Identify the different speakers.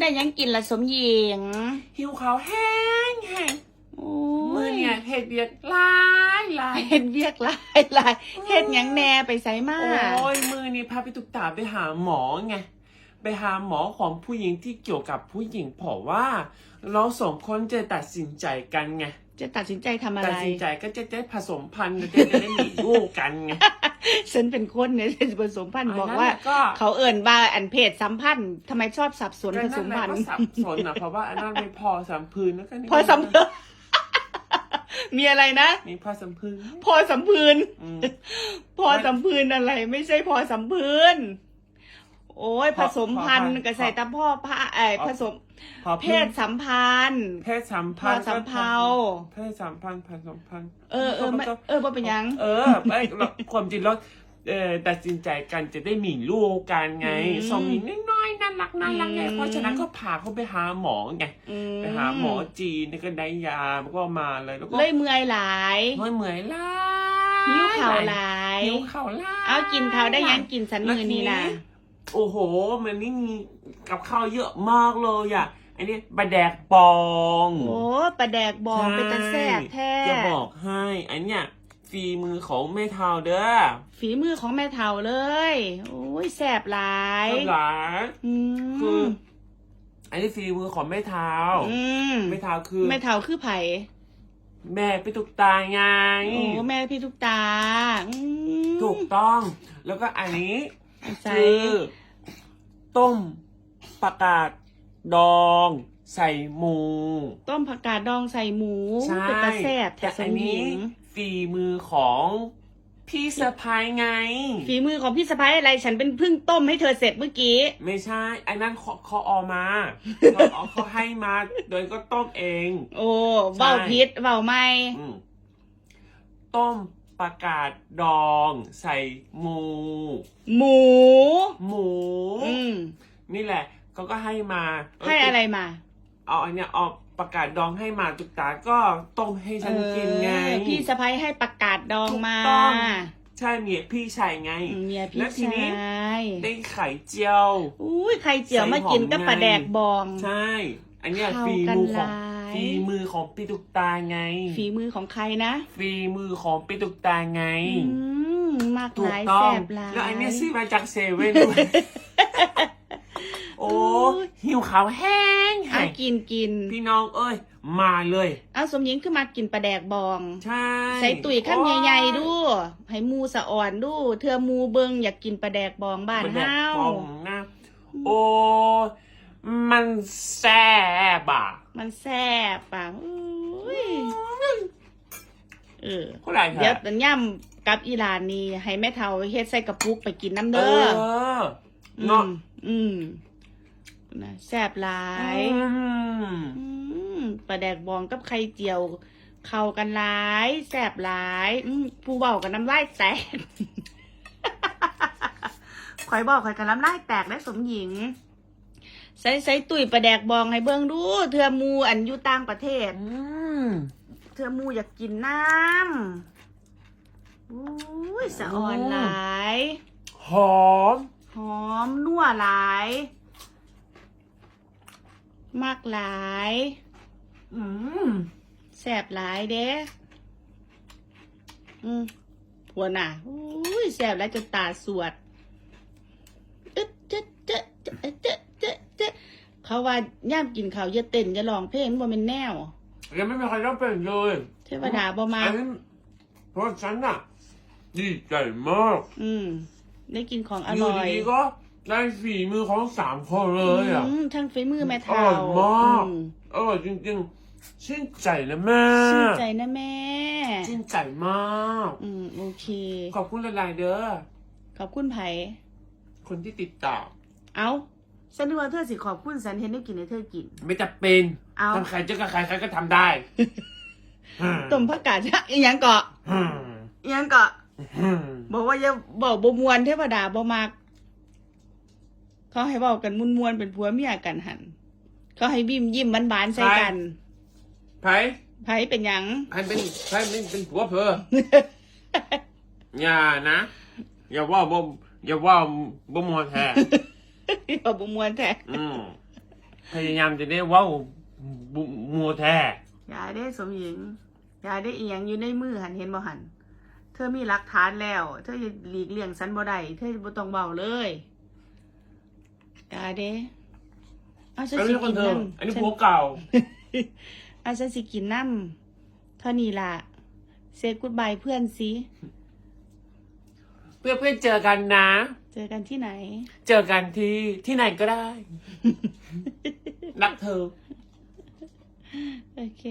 Speaker 1: ได้หยังกินละสมหญิง
Speaker 2: หิวเขาวแห้งแห้ง
Speaker 1: โอ้
Speaker 2: มือเนี่ยเห็ดเบียดหลายหลาย
Speaker 1: เฮ็ดเวียกหลายหลายเฮ็ดหยังแหน่ไปไสมา
Speaker 2: โอ้ยมือนี่พาพี่ตุ๊กตาไปหาหมอไงไปหาหมอของผู้หญิงที่เกี่ยวกับผู้หญิงเพราะว่า เราสองคนจะตัดสินใจกันไง
Speaker 1: จะตัดสินใจทำอะไร
Speaker 2: ตัดสินใจก็จะได้ผสมพันธุ์จะได้มีลูกกันไง
Speaker 1: ฉันเป็นคนเนี่ยที่ผสมพันธุ์บอกว่า
Speaker 2: นนั้นก็
Speaker 1: เขาเอิ่นว่าอันเพศสัมพันธ์ทำไมชอบสับสน
Speaker 2: ก็
Speaker 1: ผส
Speaker 2: นั่น
Speaker 1: ม
Speaker 2: แหละ
Speaker 1: พัน
Speaker 2: ก็
Speaker 1: ธุ์
Speaker 2: สับสนนะเพราะว่าอันนั้นไม่พอสัมพืนแล้วก็นี่
Speaker 1: พอสัมพันธ์ มีอะไรนะ
Speaker 2: มีพอสัมพืน
Speaker 1: พอสัมพืน
Speaker 2: อืม
Speaker 1: พอสัมพืนอะไร ไม่ใช่พอสัมพืน โอ้ย
Speaker 2: พ
Speaker 1: ผ
Speaker 2: อ
Speaker 1: สมพันธุ์
Speaker 2: พอ
Speaker 1: ก็ใส่ตาพ่อพระไอยผสม
Speaker 2: พอ
Speaker 1: เพศสัมพันธ์
Speaker 2: เพศสัมพันธ์
Speaker 1: พอสัมเพา
Speaker 2: เพศสัมพันธ์ผสมพันธ์
Speaker 1: เออเออไม่เออว่าเป็นหยัง
Speaker 2: เออไม่เราความจริงแล้วเออตัดสินใจกันจะได้มีลูกกันไง
Speaker 1: อืม
Speaker 2: สองหญิงน้อยๆน่ารักน่ารักไง
Speaker 1: อืม
Speaker 2: เพราะฉะนั้นก็พาเขาไปหาหมอไง
Speaker 1: อื
Speaker 2: ไปหาหมอจีนแล้วก็ได้ยาแล้วก็มาเลยแล้วก็
Speaker 1: เลยเมื่อยหลาย
Speaker 2: เมื่อยเมื่อยล้า
Speaker 1: หิวเข่าวหลาย
Speaker 2: หิวเข่าล้า
Speaker 1: เอากินเขาวได้ยังกินสันมือนี่นะ
Speaker 2: โอ้โห มันนี่มีกับข้าวเยอะมากเลยอะอันนี้บะแดกปอง
Speaker 1: โอ้ปลาแดกบองเป็นตาแซ่บแท้
Speaker 2: จะบอกให้ อันเนี้ยฝีมือของแม่เทาเด้อ
Speaker 1: ฝีมือของแม่เฒ่าเลย โอ้ยแซ่บหลาย
Speaker 2: เท่าไหร่
Speaker 1: อื
Speaker 2: คือ
Speaker 1: ม
Speaker 2: อันนี้ฝีมือของแม่เทา
Speaker 1: อืม
Speaker 2: แม่เทาคือ
Speaker 1: แม่เฒ่าคือไผ่
Speaker 2: แม่ไปตุกตาไง
Speaker 1: โอ้แม่พี่ทุกตาอืม
Speaker 2: ถูกต้อง แล้วก็อันนี้
Speaker 1: ใส่
Speaker 2: คือต้มประกาศดอง ใส่หมู
Speaker 1: ต้มผักกาดดองใส่หมู
Speaker 2: ใช่
Speaker 1: เป็นตาแซ่บ
Speaker 2: แต่
Speaker 1: แต่ส
Speaker 2: อัน
Speaker 1: มห
Speaker 2: นี้
Speaker 1: ญิง
Speaker 2: ฝีมือของพี่สะพายไง
Speaker 1: ฝีมือของพี่สะพ้ายอะไรฉันเป็นเพิ่งต้มให้เธอเสร็จเมื่อกี้
Speaker 2: ไม่ใช่อันนั้นเขาเขาเออกมาเขาเอาเขาให้มาโดยก็ต้มเอง
Speaker 1: โอ้เบาพิษเบาไม่
Speaker 2: อืมต้ม ประกาศดอง ใส่หมู
Speaker 1: หมู
Speaker 2: หมู
Speaker 1: อืม
Speaker 2: นี่แหละเขาก็ให้มา
Speaker 1: ให้อะไรมา
Speaker 2: เอาอันเนี้ยเอาประกาศดองให้มาตุกตาก็ต้มให้ฉันกินไง
Speaker 1: เออพี่สะพ้ายให้ประกาศดองมา
Speaker 2: ถูกต้อง ใช่เมียพี่ชายไง
Speaker 1: อืมเมียพี่
Speaker 2: แล้วทีนี้
Speaker 1: ชาย
Speaker 2: ได้ไข่เจียว
Speaker 1: อุ้ยไข่เจียว
Speaker 2: ใส่
Speaker 1: มากินกับ
Speaker 2: หอมไง
Speaker 1: ปลาแดกบอง
Speaker 2: ใช่ อันเนี้ย
Speaker 1: เข้า
Speaker 2: ฝี
Speaker 1: กัน
Speaker 2: มือของ
Speaker 1: หลาย
Speaker 2: ฝีมือของพี่ตุกตาไง
Speaker 1: ฝีมือของใครนะ
Speaker 2: ฝีมือของพี่ตุกตาไง
Speaker 1: อืมมาก
Speaker 2: ถู
Speaker 1: ห
Speaker 2: ก
Speaker 1: ลาย
Speaker 2: ต้อ
Speaker 1: แซ่
Speaker 2: ง
Speaker 1: บหลาย
Speaker 2: แล้วอันเนี้ยซื้อมาจากเซเว่นด้วยโอ้
Speaker 1: ย
Speaker 2: หิวขาวแห้ง
Speaker 1: เอา
Speaker 2: แห้ง
Speaker 1: กินกิน
Speaker 2: พี่น้องเอ้ย มาเลย
Speaker 1: เอาสมหญิงขึ้นมากินปลาแดกบอง
Speaker 2: ใช่
Speaker 1: ใส่ตุ๋ยข้ามใหญ่ๆดู ให้หมูสะอ่อนดู เธอหมูเบิงอยากกินปลาแดกบองบ้าน
Speaker 2: มันแบบ
Speaker 1: เฮา
Speaker 2: ฟองนะ โอ้ มันแซ่บอะ
Speaker 1: มันแซ่บอะอุ้ยเออ
Speaker 2: เท่าไหร่คะ
Speaker 1: เดี๋ยวตันย่ำกับอีหลานนี่ให้แม่เฒ่าเฮ็ดใส่กระปุกไปกินน้ำ
Speaker 2: เอ
Speaker 1: เด้อ
Speaker 2: อ
Speaker 1: อ
Speaker 2: เนาะ
Speaker 1: มอืมนะแซ่บหลาย
Speaker 2: อืม
Speaker 1: อืมปลาแดกบองกับไข่เจียว เข้ากันหลายแซ่บหลายอืมผู้เบากับน้ำลายแตกข่อยบอกข่อยกับน้ำลายแตกได้สมหญิง ใส่ใส่ตุ๋ยปลาแดกบองให้เบิ่งดูเธอหมูอันอยู่ต่างประเทศ
Speaker 2: อืม
Speaker 1: เธอหมูอยากกินน้ำอุ้ยสะอ่อนหลาย
Speaker 2: หอม
Speaker 1: หอมนัวหลาย มากหลาย
Speaker 2: อืม
Speaker 1: แสบหลายเด้อืมผัวน่ะอุ้ยแสบแล้วจนตาสวดอึ๊ดเจ๊ะเจ๊ะเจ๊ะเจ๊ะเจ๊ะเจ๊ะ เขาว่าย่ามกินข้าวอย่าเต้นอย่าร้องเพลงบ่เป็นแนว
Speaker 2: ยังไม่มีใครรับเป็นเลย
Speaker 1: เทวดาบ่มา
Speaker 2: อันนี้เพราะฉันน่ะดีใจมาก
Speaker 1: อืม ได้กินของอ
Speaker 2: อยู่
Speaker 1: ร่อย
Speaker 2: ดีๆก็ได้ฝีมือของสามคนเลยอะ
Speaker 1: อืมทั้งฝีมือแม่
Speaker 2: อ
Speaker 1: เฒ่า
Speaker 2: ร่อยมาก
Speaker 1: อืม
Speaker 2: อร่อยจริงๆชื่นใจนะแม่
Speaker 1: ชื่นใจนะแม่
Speaker 2: ชื่นใจมาก
Speaker 1: อืมโอเค
Speaker 2: ขอบคุณหลายๆเด้อ
Speaker 1: ขอบคุณไผ
Speaker 2: คนที่ติดตาม
Speaker 1: เอา ฉันนึกว่าเธอสิขอบคุณสันเห็นได้กินให้เธอกิน
Speaker 2: ไม่จะเป็น
Speaker 1: เอา
Speaker 2: ทำใครจะกับใครใครก็ทำได้
Speaker 1: ต้มผักกาดจะอีหยังเกาะ
Speaker 2: อืม
Speaker 1: อีหยังเกาะ
Speaker 2: อืม
Speaker 1: บอกว่าอย่าบอกบ่มวนเทวดาบ่มัก เขาให้บอกกันมุนมวนๆเป็นผัวเมียกันหัน เขาให้บิ้มยิ้มบานๆใส่กัน
Speaker 2: ไผ่
Speaker 1: ไผเป็นหยัง
Speaker 2: ไผ่เป็นไผ่เป็นเป็นผัวเพออย่านะ อย่าว่าบ่อย่าว่าบ่มวนแท้
Speaker 1: อย่าบ่มวนแท้
Speaker 2: อืมพยายามจะได้เว่าบุมัวแท้
Speaker 1: ยายได้สมหญิงยายได้เอียงอยู่ในมือหันเห็นบ่หัน เธอมีหลักฐานแล้ว เธอจะหลีกเลี่ยงสันบ่ได้เธอบ่ต้องเบาเลยยายเด้เอาฉัน
Speaker 2: อัน
Speaker 1: สิ
Speaker 2: นี้ค
Speaker 1: กิ
Speaker 2: น
Speaker 1: น
Speaker 2: เธอ
Speaker 1: น้ำ
Speaker 2: อันนี้
Speaker 1: ฉัน
Speaker 2: ผัวเก่า
Speaker 1: เอาฉันสิกินน้ำเท่านี้ล่ะเซตกูดบายเพื่อนสิ
Speaker 2: เพื่อนเพื่อนๆเจอกันนะ
Speaker 1: เจอกันที่ไหน
Speaker 2: เจอกันที่ที่ไหนก็ได้ รักเธอ
Speaker 1: โอเค